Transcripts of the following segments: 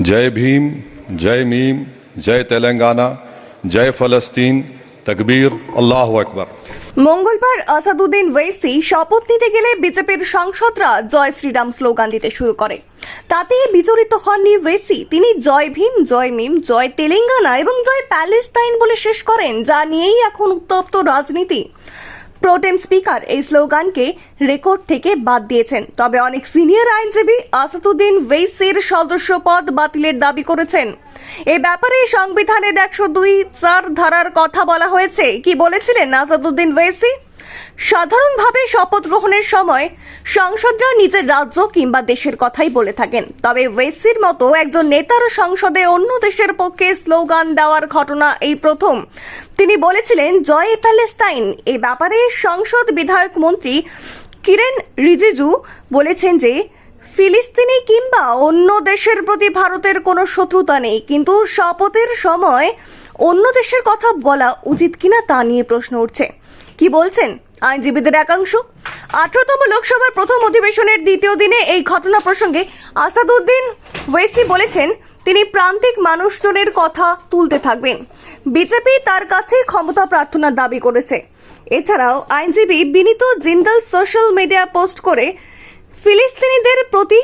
जय भीम जय मीम जय तेलंगाना जय फलस्तीन तकबीर अल्लाह अकबर মঙ্গলবার আসাদুদ্দিন ওয়েসি শপথ নিতে গেলে বিজেপির সাংসদরা জয় শ্রীরাম স্লোগান দিতে শুরু করে তাতে বিচলিত হননি ওয়েসি তিনি জয় ভীম জয় মিম জয় তেলেঙ্গানা এবং জয় প্যালেস্তাইন বলে শেষ করেন যা নিয়েই এখন উত্তপ্ত রাজনীতি প্রোটেম স্পিকার এই স্লোগানকে রেকর্ড থেকে বাদ দিয়েছেন। তবে অনেক সিনিয়র আইনজীবী আসাদুদ্দিন ওয়েসির সদস্য পদ বাতিলের দাবি করেছেন। এ ব্যাপারে সংবিধানের একশো দুই চার ধারার কথা বলা হয়েছে। কি বলেছিলেন আসাদুদ্দিন ওয়েসি? সাধারণভাবে শপথ গ্রহণের সময় সংসদরা নিজের রাজ্য কিংবা দেশের কথাই বলে থাকেন। তবে ওয়েসির মতো একজন নেতার সংসদে অন্য দেশের পক্ষে স্লোগান দেওয়ার ঘটনা এই প্রথম। তিনি বলেছিলেন, জয় প্যালেস্তাইন এই ব্যাপারে সংসদ বিধায়ক মন্ত্রী কিরেন রিজিজু বলেছেন যে, ফিলিস্তিনি কিংবা অন্য দেশের প্রতি ভারতের কোনো শত্রুতা নেই। কিন্তু শপথের সময় অন্য দেশের কথা বলা উচিত কিনা তা নিয়ে প্রশ্ন উঠছে। কি বলছেন আইনজীবীদের একাংশ? আঠারোতম লোকসভার প্রথম অধিবেশনের দ্বিতীয় দিনে এই ঘটনা প্রসঙ্গে আসাদুদ্দিন ওয়েসি বলেছেন, তিনি প্রান্তিক মানুষজনের কথা তুলতে থাকবেন। বিজেপি তার কাছে ক্ষমতা প্রার্থনার দাবি করেছে। এছাড়াও আইনজীবী Vineet Jindal social media post করে, ফিলিস্তিনিদের প্রতি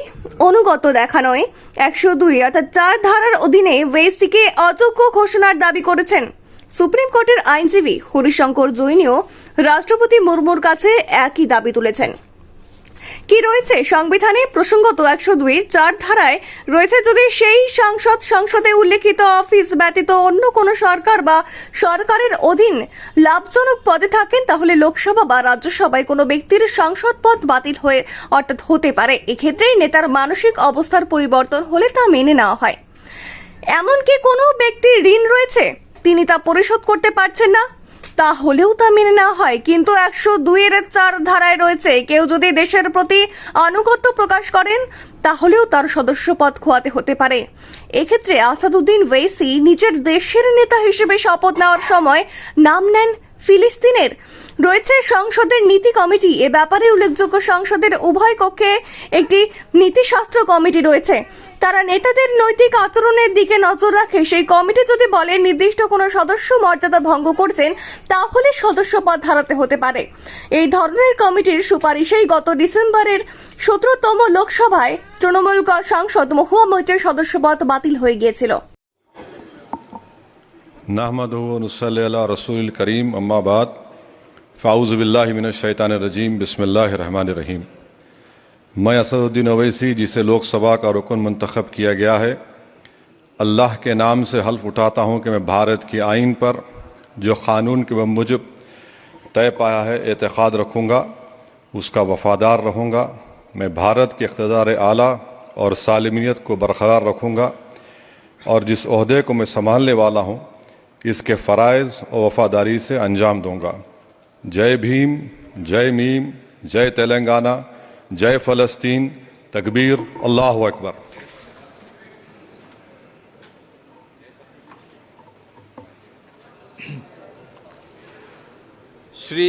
অনুগত দেখানোয় একশো দুই অর্থাৎ চার ধারার অধীনে ওয়েসিকে অযোগ্য ঘোষণার দাবি করেছেন। সুপ্রিম কোর্টের আইনজীবী হরিশঙ্কর জৈনিও রাষ্ট্রপতি মুর্মুর কাছে একই দাবি তুলেছেন। কি রয়েছে সংবিধানে? প্রসঙ্গত একশো দুই চার ধারায় রয়েছে যদি সেই সংসদ সংসদে উল্লেখিত অফিস ব্যতীত অন্য কোনো সরকার বা সরকারের অধীন লাভজনক পদে থাকেন, তাহলে লোকসভা বা রাজ্যসভায় কোনো ব্যক্তির সংসদ পদ বাতিল হয়ে অর্থাৎ হতে পারে। এক্ষেত্রেই নেতার মানসিক অবস্থার পরিবর্তন হলে তা মেনে নেওয়া হয়। এমনকি কোনো ব্যক্তির ঋণ রয়েছে? তিনি তা পরিশোধ করতে পারছেন না। তাহলেও তা মেনে নেওয়া হয়। কিন্তু একশো দুইয়ের চার ধারায় রয়েছে, কেউ যদি দেশের প্রতি আনুগত্য প্রকাশ করেন, তাহলেও তার সদস্যপদ খোয়াতে হতে পারে। এক্ষেত্রে আসাদুদ্দিন ওয়েসি নিজের দেশের নেতা হিসেবে শপথ নেওয়ার সময় নাম নেন ফিলিস্তিনের। রয়েছে সংসদের নীতি কমিটি। এ ব্যাপারে উল্লেখযোগ্য সংসদের উভয় কক্ষে একটি নীতিশাস্ত্র কমিটি রয়েছে। তারা নেতাদের নৈতিক আচরণের দিকে নজর রাখে। সেই কমিটি যদি বলে নির্দিষ্ট কোনো সদস্য মর্যাদা ভঙ্গ করছেন, তাহলে সদস্য পদ হারাতে হতে পারে। এই ধরনের কমিটির সুপারিশেই গত ডিসেম্বরের সতেরোতম লোকসভায় তৃণমূল সাংসদ মহুয়া মৈত্রের সদস্য পদ বাতিল হয়ে গিয়েছিল। نحمد نصلی اللہ رسول الکریم اما بعد فاؤز باللہ من الشیطان الرجیم بسم اللہ الرحمن الرحیم میں اسد الدین اویسی، جسے لوک سبھا کا رکن منتخب کیا گیا ہے، اللہ کے نام سے حلف اٹھاتا ہوں کہ میں بھارت کی آئین پر جو قانون کے مجب طے پایا ہے، اعتقاد رکھوں گا، اس کا وفادار رہوں گا، میں بھارت کے اقتدار اعلیٰ اور سالمیت کو برقرار رکھوں گا اور جس عہدے کو میں سنبھالنے والا ہوں इसके फ़रज़ और वफ़ादारी से अंजाम दूँगा। जय भीम, जय मीम, जय तेलंगाना, जय फ़लस्तीन। तकबीर, अल्लाह अकबर। শ্রী